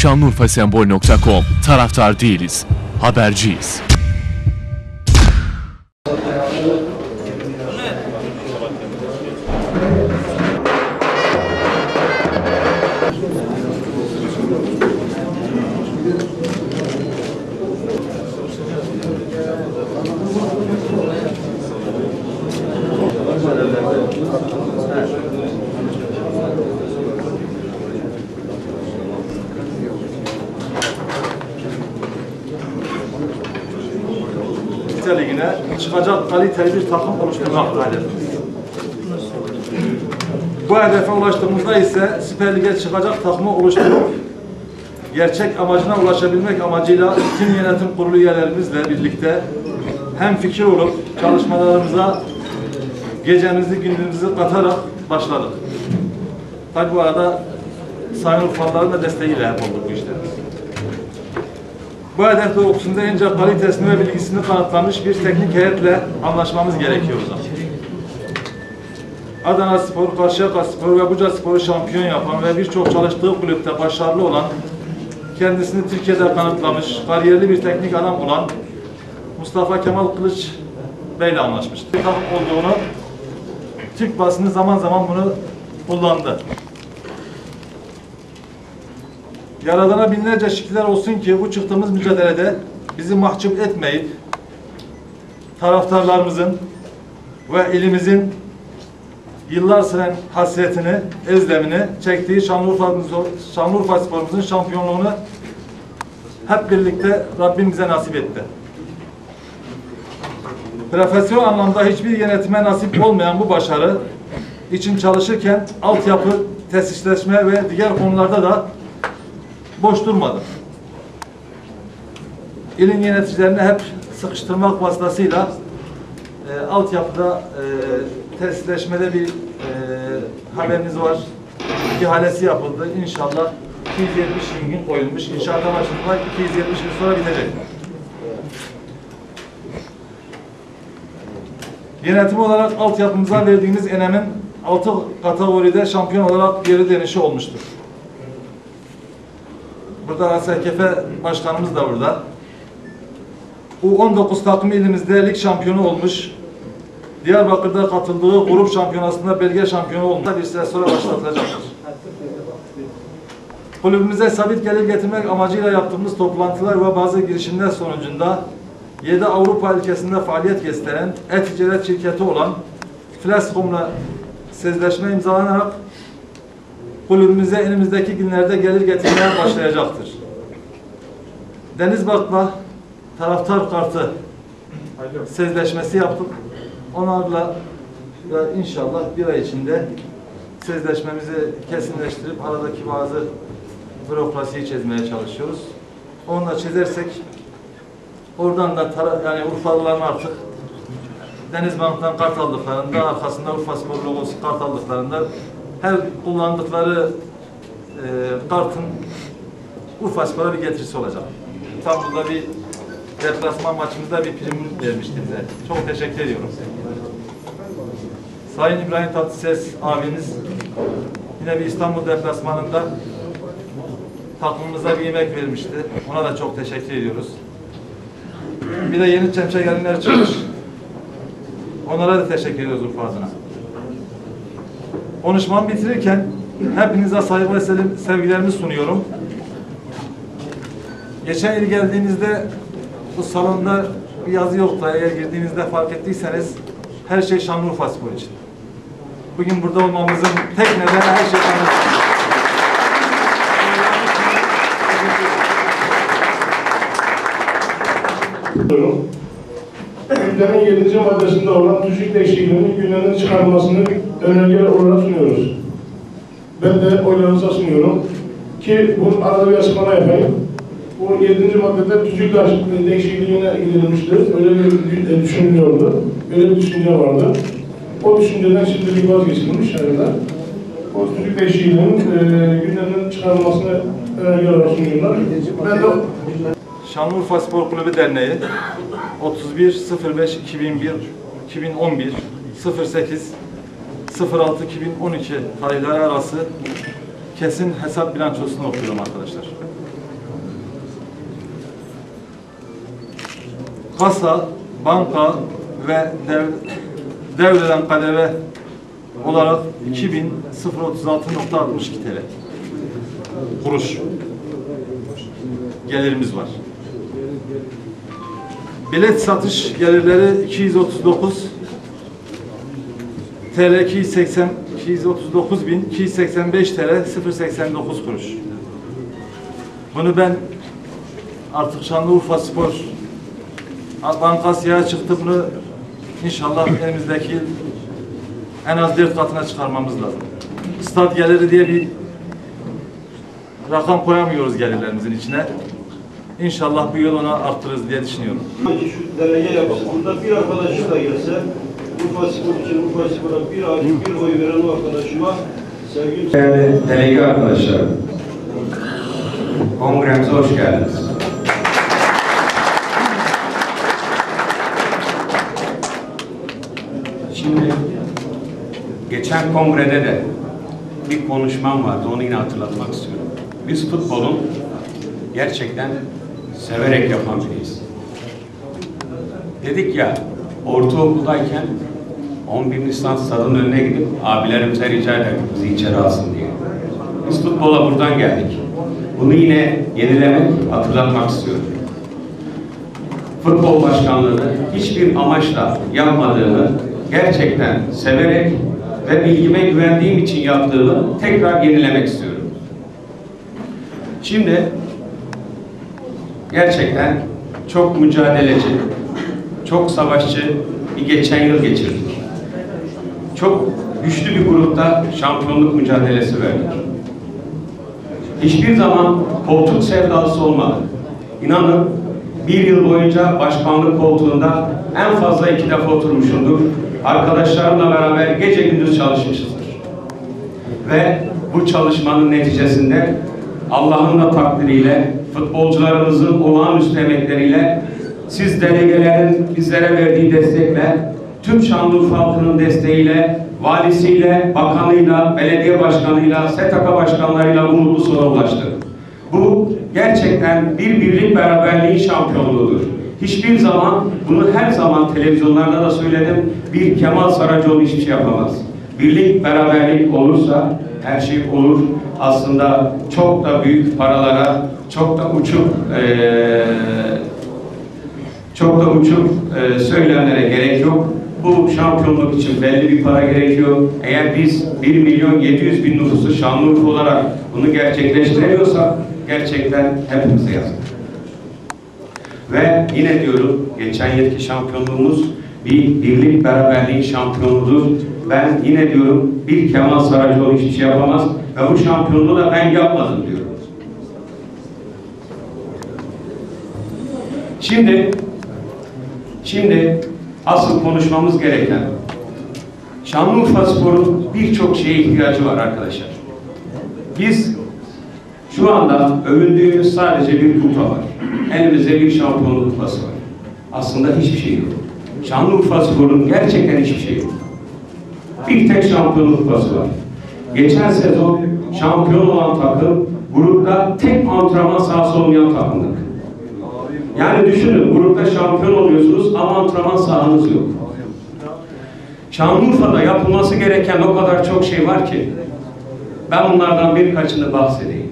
Şanlıurfasembol.com Taraftar değiliz, haberciyiz. Çıkacak kaliteli bir takım oluşturmakta hedefimiz. Bu hedefe ulaştığımızda ise Süper Lig'e çıkacak takımı oluşturup gerçek amacına ulaşabilmek amacıyla tüm yönetim kurulu üyelerimizle birlikte hem fikir olup çalışmalarımıza gecemizi gündüzümüzü katarak başladık. Tabi bu arada Sayın Urfalıların da desteğiyle hep olduk bu işler. Bu hedef doğrultusunda önce kalitesini ve bilgisini kanıtlamış bir teknik heyetle anlaşmamız gerekiyor o zaman. Adana Spor, Karşıyaka Spor ve Buca Spor'u şampiyon yapan ve birçok çalıştığı kulüpte başarılı olan, kendisini Türkiye'de kanıtlamış, kariyerli bir teknik adam olan Mustafa Kemal Kılıç Bey ile anlaşmıştı. Takım olduğunu Türk basını zaman zaman bunu kullandı. Yaradana binlerce şükürler olsun ki bu çıktığımız mücadelede bizi mahcup etmeyip taraftarlarımızın ve ilimizin yıllar süren hasretini, özlemini çektiği Şanlıurfa, Şanlıurfa sporumuzun şampiyonluğunu hep birlikte Rabbim bize nasip etti. Profesyonel anlamda hiçbir yönetime nasip olmayan bu başarı için çalışırken altyapı, tesisleşme ve diğer konularda da boş durmadı. İlin yöneticilerini hep sıkıştırmak vasıtasıyla e, altyapıda e, tesisleşmede bir e, haberimiz var. İhalesi yapıldı. İnşallah 270 bin gün koyulmuş. İnşaata başladılar. 270 gün sonra bitecek. Yönetim olarak altyapımıza verdiğiniz önemin altı kategoride şampiyon olarak geri dönüşü olmuştur. Burada ASKF Başkanımız da burada. Bu 19 takım ilimizde lig şampiyonu olmuş. Diyarbakır'da katıldığı grup şampiyonasında belge şampiyonu olmuş. Bir süre sonra başlatılacaktır. Kulübümüze sabit gelir getirmek amacıyla yaptığımız toplantılar ve bazı girişimler sonucunda 7 Avrupa ülkesinde faaliyet gösteren e-ticaret şirketi olan Flascom'la sözleşme imzalanarak kulübümüze önümüzdeki günlerde gelir getirmeye başlayacaktır. Denizbak'la taraftar kartı sözleşmesi yaptık. Onlarla da inşallah bir ay içinde sözleşmemizi kesinleştirip aradaki bazı bürokrasiyi çözmeye çalışıyoruz. Onu da çizersek oradan da yani Urfalıların artık Denizbank'tan kart aldıklarında arkasında Urfa Spor logosu kart aldıklarında her kullandıkları e, kartın Spor'a bir getirisi olacak. İstanbul'da bir deplasman maçımızda bir prim vermişti bize. Çok teşekkür ediyorum. Sayın İbrahim Tatlıses abimiz yine bir İstanbul deplasmanında takımımıza bir yemek vermişti. Ona da çok teşekkür ediyoruz. Bir de yeni çemçe gelinler çıkmış. Onlara da teşekkür ediyoruz Urfa adına. Konuşmamı bitirirken hepinize saygı ve sevgilerimi sunuyorum. Geçen yıl geldiğinizde bu salonda bir yazı yoktu. Eğer girdiğinizde fark ettiyseniz her şey Şanlıurfa Spor için. Bugün burada olmamızın tek nedeni her şey Şanlıurfa. Gündemin 7. maddesinde olan tüzük değişikliğinin gündemden çıkarılmasını önergeler olarak sunuyoruz. Ben de oylarınıza sunuyorum ki bunun arada bir açıklama yapayım. Bu 7. maddede tüzük değişikliğine gidilmiştir. Öyle bir e, düşünülüyordu. Öyle bir düşünce vardı. O düşünceden şimdilik vazgeçilmiş herhalde. O tüzük değişikliğinin e, gündemden çıkarılmasını önerge olarak sunuyorlar. Ben de Şanlıurfa Spor Kulübü Derneği 31 05 2001 2011 08 06-2012 tarihleri arası kesin hesap bilançosunu okuyorum arkadaşlar. Kasa, banka ve dev, devreden KDV olarak 2036.62 TL kuruş gelirimiz var. Bilet satış gelirleri 239 TL 280 239 bin 285 TL 089 kuruş. Bunu ben artık Şanlıurfa Spor Bankası'ya çıktı bunu inşallah yıl en az dört katına çıkarmamız lazım. Stat geliri diye bir rakam koyamıyoruz gelirlerimizin içine. İnşallah bu yıl onu arttırırız diye düşünüyorum. Şu delege yapsın. Burada bir arkadaşım da gelse, Urfa Spor için Urfa Spor'a bir, ay- bir oy veren o arkadaşıma sevgili Değerli delege arkadaşlar, kongremize hoş geldiniz. Şimdi geçen kongrede de bir konuşmam vardı, onu yine hatırlatmak istiyorum. Biz futbolun gerçekten severek yapan biriyiz. Dedik ya, ortaokuldayken 11 Nisan stadının önüne gidip abilerimize rica ederdik bizi içeri alsın diye. Biz futbola buradan geldik. Bunu yine yenilemek, hatırlatmak istiyorum. Futbol başkanlığını hiçbir amaçla yapmadığımı gerçekten severek ve bilgime güvendiğim için yaptığımı tekrar yenilemek istiyorum. Şimdi gerçekten çok mücadeleci, çok savaşçı bir geçen yıl geçirdik. Çok güçlü bir grupta şampiyonluk mücadelesi verdik. Hiçbir zaman koltuk sevdalısı olmadık. İnanın bir yıl boyunca başkanlık koltuğunda en fazla iki defa oturmuşumdur. Arkadaşlarımla beraber gece gündüz çalışmışızdır. Ve bu çalışmanın neticesinde Allah'ın da takdiriyle, futbolcularımızın olağanüstü emekleriyle, siz delegelerin bizlere verdiği destekle, tüm Şanlıurfa halkının desteğiyle, valisiyle, bakanıyla, belediye başkanıyla, STK başkanlarıyla bu sona ulaştık. Bu gerçekten bir birlik beraberliğin şampiyonluğudur. Hiçbir zaman, bunu her zaman televizyonlarda da söyledim, bir Kemal Saracoğlu hiçbir şey yapamaz. Birlik, beraberlik olursa her şey olur. Aslında çok da büyük paralara, çok da uçuk eee çok da uçuk e, söylemlere gerek yok. Bu şampiyonluk için belli bir para gerekiyor. Eğer biz 1 milyon 700 bin nüfusu Şanlıurfa olarak bunu gerçekleştiremiyorsak gerçekten hepimize yazık. Ve yine diyorum geçen yılki şampiyonluğumuz bir birlik beraberliğin şampiyonluğudur. Ben yine diyorum bir Kemal Saracoğlu hiçbir şey yapamaz ve bu şampiyonluğu da ben yapmadım diyorum. Şimdi Şimdi asıl konuşmamız gereken Şanlıurfa Spor'un birçok şeye ihtiyacı var arkadaşlar. Biz şu anda övündüğümüz sadece bir kupa var. Elimizde bir şampiyonluk kupası var. Aslında hiçbir şey yok. Şanlıurfa Spor'un gerçekten hiçbir şey yok. Bir tek şampiyonluk kupası var. Geçen sezon şampiyon olan takım grupta tek antrenman sahası olmayan takımdık. Yani düşünün grupta şampiyon oluyorsunuz ama antrenman sahanız yok. Şanlıurfa'da yapılması gereken o kadar çok şey var ki ben bunlardan birkaçını bahsedeyim.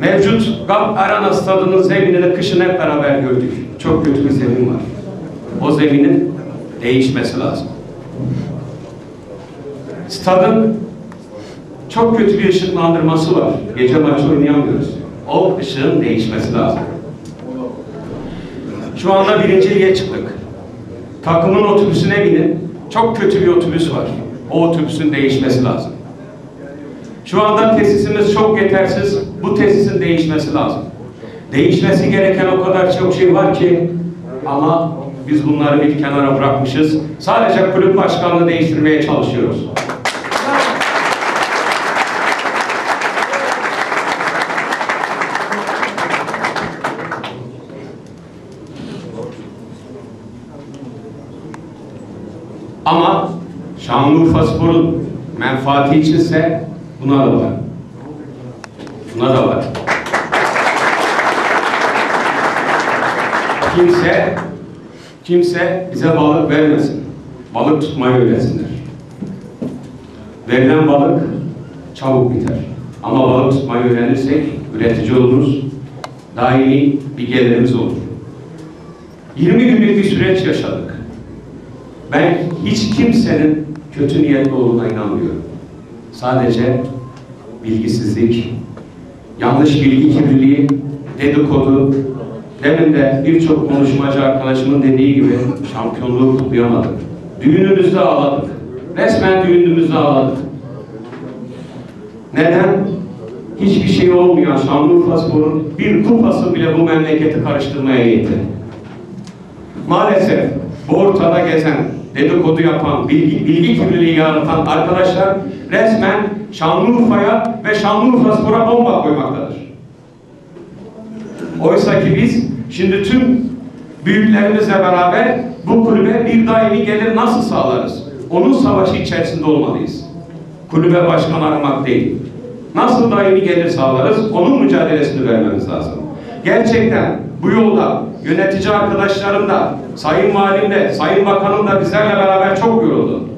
Mevcut GAP Arena stadının zeminini kışın hep beraber gördük. Çok kötü bir zemin var. O zeminin değişmesi lazım. Stadın çok kötü bir ışıklandırması var. Gece maçı oynayamıyoruz. O ışığın değişmesi lazım. Şu anda birinci lige çıktık. Takımın otobüsüne binin. Çok kötü bir otobüs var. O otobüsün değişmesi lazım. Şu anda tesisimiz çok yetersiz. Bu tesisin değişmesi lazım. Değişmesi gereken o kadar çok şey var ki ama biz bunları bir kenara bırakmışız. Sadece kulüp başkanlığı değiştirmeye çalışıyoruz. Ama Şanlıurfa Spor'un menfaati içinse buna da var. Buna da var. kimse kimse bize balık vermesin. Balık tutmayı öğretsinler. Verilen balık çabuk biter. Ama balık tutmayı öğrenirsek üretici oluruz. Daimi bir gelirimiz olur. 20 günlük bir süreç yaşadık. Ben hiç kimsenin kötü niyetli olduğuna inanmıyorum. Sadece bilgisizlik, yanlış bilgi kirliliği, dedikodu, demin de birçok konuşmacı arkadaşımın dediği gibi şampiyonluğu kutlayamadık. Düğünümüzde ağladık. Resmen düğünümüzde ağladık. Neden? Hiçbir şey olmayan Şanlıurfa Spor'un bir kupası bile bu memleketi karıştırmaya yetti. Maalesef bu ortada gezen, dedikodu yapan, bilgi, bilgi kirliliği yaratan arkadaşlar resmen Şanlıurfa'ya ve Şanlıurfa Spor'a bomba koymaktadır. Oysa ki biz şimdi tüm büyüklerimizle beraber bu kulübe bir daimi gelir nasıl sağlarız? Onun savaşı içerisinde olmalıyız. Kulübe başkan aramak değil. Nasıl daimi gelir sağlarız? Onun mücadelesini vermemiz lazım. Gerçekten bu yolda yönetici arkadaşlarım da, sayın valim de, sayın bakanım da bizlerle beraber çok yoruldu.